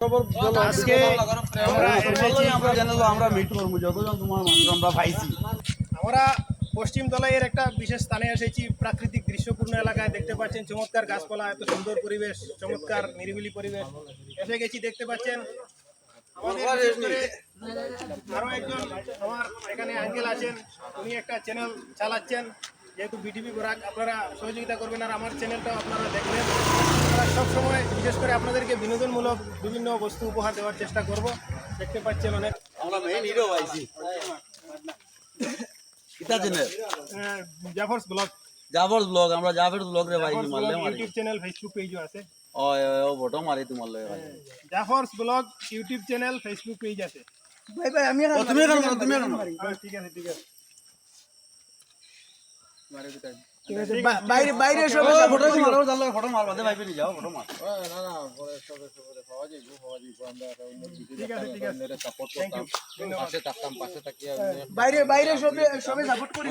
আজকে আমরা যতজন তোমার মানুষ পাইছি। পশ্চিম দলাইয়ের একটা বিশেষ স্থানে এসেছি প্রাকৃতিক দৃশ্যপূর্ণ এলাকায় দেখতে পাচ্ছেন চমৎকার গাছপালা এত সুন্দর পরিবেশ চমৎকার নিরিবিলি পরিবেশ। এসে গেছি দেখতে পাচ্ছেন। আমাদের আরও একজন আমার এখানে আঙ্কেল আছেন উনি একটা চ্যানেল চালাচ্ছেন যেহেতু বিটিভি গোরাক আপনারা সহযোগিতা করবেন আর আমার চ্যানেলটাও আপনারা দেখবেন। সবসময় বিশেষ করে আপনাদেরকে বিনোদনমূলক বিভিন্ন বস্তু উপহার দেওয়ার চেষ্টা করব। দেখতে পাচ্ছেন অনেক আমরা মেইন হিরো পাইছি কিতা channel Jafar's blog. Jafar blog আমরা জাফর ব্লগ রে ভাই জাফরস মারলে মারি। ইউটিউব চ্যানেল ফেসবুক পেজও আছে। ও ও ফটো মারি তোমার লগে ভাই। Jafar's blog YouTube channel Facebook page আছে। তুমি কেন মারো, তুমি কেন হ্যাঁ, ঠিক আছে ঠিক আছে। বাইরে বাইরে সব ফটো মারো জানলে ফটো মারবা দে ভাই পেনি যাও ফটো মার। ঠিক আছে ঠিক আছে। থ্যাংক ইউ বাইরে বাইরে সবে সবে সাপোর্ট করি।